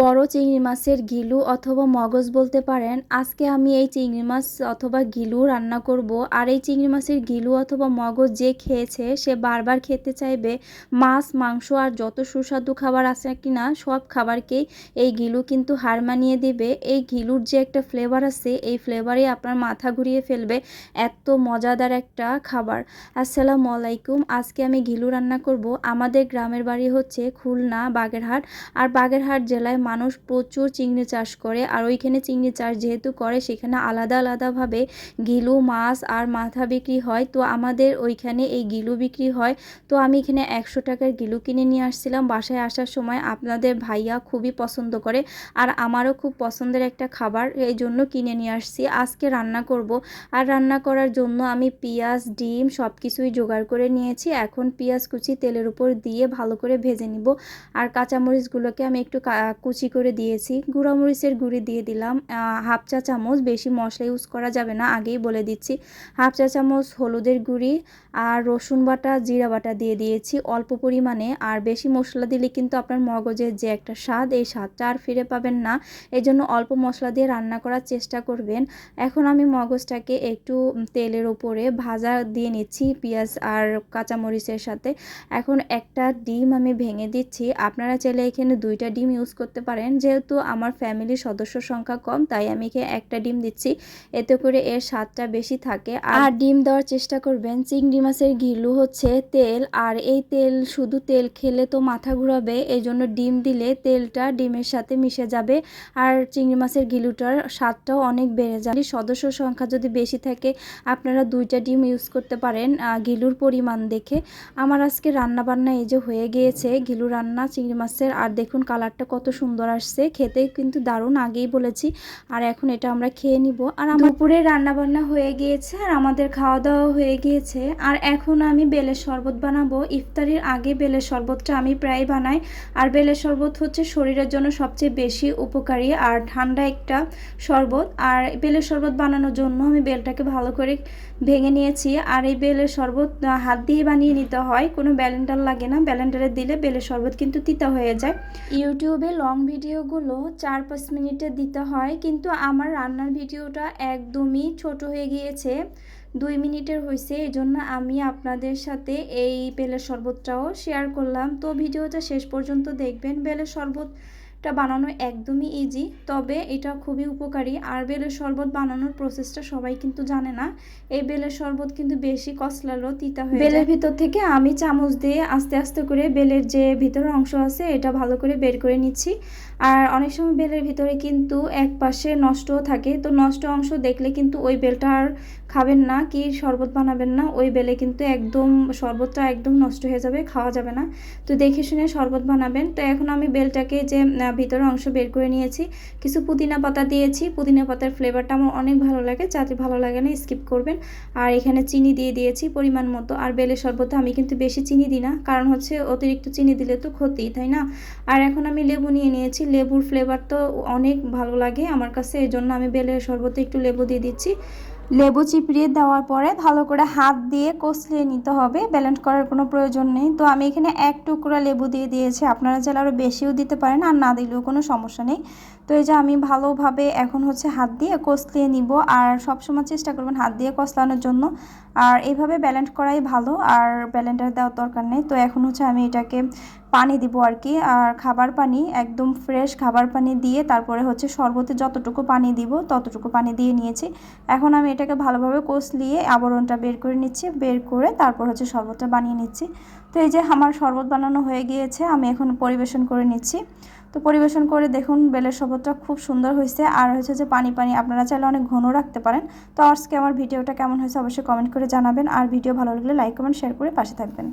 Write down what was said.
বড় চিংড়ি মাছের গিলু অথবা মগজ বলতে পারেন, আজকে আমি এই চিংড়ি মাছ অথবা গিলু রান্না করব। আর এই চিংড়ি মাছের গিলু অথবা মগজ যে খেয়েছে, সে বারবার খেতে চাইবে মাছ, মাংস আর যত সুস্বাদু খাবার আছে কিনা সব খাবারকেই এই গিলু কিন্তু হার মানিয়ে দিবে। এই গিলুর যে একটা ফ্লেভার আছে, এই ফ্লেভারে আপনার মাথা ঘুরিয়ে ফেলবে। এত মজাদার একটা খাবার। আসসালামু আলাইকুম। আজকে আমি গিলু রান্না করব। আমাদের গ্রামের বাড়ি হচ্ছে খুলনা বাগেরহাট। আর বাগেরহাট জেলায় মানুষ প্রচুর চিংড়ি চাষ করে আর ওইখানে চিংড়ি চাষ যেহেতু করে, সেখানে আলাদা আলাদাভাবে গিলু, মাছ আর মাথা বিক্রি হয়। তো আমাদের ওইখানে এই গিলু বিক্রি হয়। তো আমি এখানে একশো টাকার গিলু কিনে নিয়ে আসছিলাম। বাসায় আসার সময় আপনাদের ভাইয়া খুবই পছন্দ করে আর আমারও খুব পছন্দের একটা খাবার এই জন্য কিনে নিয়ে আসছি। আজকে রান্না করব আর রান্না করার জন্য আমি পেঁয়াজ, ডিম সব কিছুই জোগাড় করে নিয়েছি। এখন পেঁয়াজ কুচি তেলের উপর দিয়ে ভালো করে ভেজে নিব। আর কাঁচামরিচগুলোকে আমি একটু কুচি করে দিয়েছি। গুঁড়ামরিচের গুঁড়ি দিয়ে দিলাম। হাফ চা চামচ বেশি মশলা ইউজ করা যাবে না, আগেই বলে দিচ্ছি। হাফ চা চামচ হলুদের গুঁড়ি আর রসুন বাটা, জিরা বাটা দিয়ে দিয়েছি অল্প পরিমাণে। আর বেশি মশলা দিলে কিন্তু আপনার মগজের যে একটা স্বাদ, এই স্বাদটা আর ফিরে পাবেন না। এই জন্য অল্প মশলা দিয়ে রান্না করার চেষ্টা করবেন। এখন আমি মগজটাকে একটু তেলের ওপরে ভাজা দিয়ে নিচ্ছি পেঁয়াজ আর কাঁচামরিচের সাথে। এখন একটা ডিম আমি ভেঙে দিচ্ছি। আপনারা চাইলে এখানে দুইটা ডিম ইউজ করতে পারেন, যেহেতু আমার ফ্যামিলির সদস্য সংখ্যা কম, তাই আমি একটা ডিম দিচ্ছি। এতে করে এর স্বাদটা বেশি থাকে। আর ডিম দেওয়ার চেষ্টা করবেন। চিংড়ি মাছের ঘিলু হচ্ছে তেল, আর এই তেল শুধু তেল খেলে তো মাথা ঘুরাবে এই জন্য ডিম দিলে তেলটা ডিমের সাথে মিশে যাবে, আর চিংড়ি মাছের ঘিলুটার স্বাদটাও অনেক বেড়ে যাবে সদস্য সংখ্যা যদি বেশি থাকে, আপনারা দুইটা ডিম ইউজ করতে পারেন ঘিলুর পরিমাণ দেখে। আমার আজকে রান্না বান্না এই যে হয়ে গিয়েছে, ঘিলু রান্না, চিংড়ি মাছের, আর দেখুন কালারটা কত সুন্দর আসছে খেতে কিন্তু দারুণ আগেই বলেছি। আর এখন এটা আমরা খেয়ে নিব। আর আমার দুপুরে রান্না বান্না হয়ে গিয়েছে আর আমাদের খাওয়া দাওয়া হয়ে গিয়েছে। আর এখন আমি বেলের শরবত বানাবো। ইফতারির আগে বেলের শরবতটা আমি প্রায় বানাই। আর বেলের শরবত হচ্ছে শরীরের জন্য সবচেয়ে বেশি উপকারী আর ঠান্ডা একটা শরবত। আর বেলের শরবত বানানোর জন্য আমি বেলটাকে ভালো করে ভেঙে নিয়েছি। আর এই বেলের শরবত হাত দিয়ে বানিয়ে নিতে হয়। কোনো ব্যালেন্ডার লাগে না। ব্যালেন্ডারে দিলে বেলের শরবত কিন্তু তিতা হয়ে যায়। ইউটিউবে লং ভিডিওগুলো চার পাঁচ মিনিটে দিতে হয়, কিন্তু আমার রান্নার ভিডিওটা একদমই ছোট হয়ে গিয়েছে, দুই মিনিটের হয়েছে এই জন্য আমি আপনাদের সাথে এই বেলের শরবতটাও শেয়ার করলাম। তো ভিডিওটা শেষ পর্যন্ত দেখবেন, বেলের শরবত এটা বানানো একদমই ইজি তবে এটা খুবই উপকারী। আর বেলের শরবত বানানোর প্রসেসটা সবাই কিন্তু জানে না। এই বেলের শরবত কিন্তু বেশি কসলালো তিতা হয়ে বেলের ভিতর থেকে আমি চামচ দিয়ে আস্তে আস্তে করে বেলের যে ভিতরের অংশ আছে এটা ভালো করে বের করে নিচ্ছি। আর অনেক সময় বেলের ভিতরে কিন্তু এক পাশে নষ্টও থাকে। তো নষ্ট অংশ দেখলে কিন্তু ওই বেলটা আর খাবেন না কি শরবত বানাবেন না ওই বেলে কিন্তু একদম শরবতটা একদম নষ্ট হয়ে যাবে খাওয়া যাবে না। তো দেখে শুনে শরবত বানাবেন। তো এখন আমি বেলটাকে যে ভিতরের অংশ বের করে নিয়েছি। কিছু পুদিনা পাতা দিয়েছি। পুদিনা পাতার ফ্লেভারটা আমার অনেক ভালো লাগে। যাতে ভালো লাগে না স্কিপ করবেন। আর এখানে চিনি দিয়ে দিয়েছি পরিমাণ মতো। আর বেলের শরবতে আমি কিন্তু বেশি চিনি দিই না। কারণ হচ্ছে অতিরিক্ত চিনি দিলে তো ক্ষতি, তাই না? আর এখন আমি লেবু নিয়ে নিয়েছি। লেবুর ফ্লেভার তো অনেক ভালো লাগে আমার কাছে। এই জন্য আমি বেলের শরবতে একটু লেবু দিয়ে দিচ্ছি। লেবু চিপড়িয়ে দেওয়ার পরে ভালো করে হাত দিয়ে কষলিয়ে নিতে হবে। ব্যালেন্স করার কোনো প্রয়োজন নেই। তো আমি এখানে এক টুকরা লেবু দিয়ে দিয়েছি। আপনারা চাইলে আরও বেশিও দিতে পারেন আর না দিলেও কোনো সমস্যা নেই। তো এই যে আমি ভালোভাবে এখন হচ্ছে হাত দিয়ে কষলিয়ে নিব। আর সবসময় চেষ্টা করবেন হাত দিয়ে কষলানোর জন্য। আর এইভাবে ব্যালেন্স করাই ভালো, আর ব্যালেন্ডার দেওয়ার দরকার নেই। তো এখন হচ্ছে আমি এটাকে পানি দিব আর কি, আর খাবার পানি, একদম ফ্রেশ খাবার পানি দিয়ে তারপরে হচ্ছে শরবতে যতটুকু পানি দিব ততটুকু পানি দিয়ে নিয়েছি। এখন আমি এটাকে ভালোভাবে কষলিয়ে আবরণটা বের করে নিচ্ছি, বের করে তারপর হচ্ছে শরবতটা বানিয়ে নিচ্ছি। তো এই যে আমার শরবত বানানো হয়ে গিয়েছে, আমি এখন পরিবেশন করে নিচ্ছি। তো পরিবেশন করে দেখুন, বেলের শরবতটা খুব সুন্দর হয়েছে। আর হয়েছে যে পানি পানি আপনারা চাইলে অনেক ঘন রাখতে পারেন। তো আজকে আমার ভিডিওটা কেমন হয়েছে অবশ্যই কমেন্ট করে জানাবেন। আর ভিডিও ভালো লাগলে লাইক কমেন্ট শেয়ার করে পাশে থাকবেন।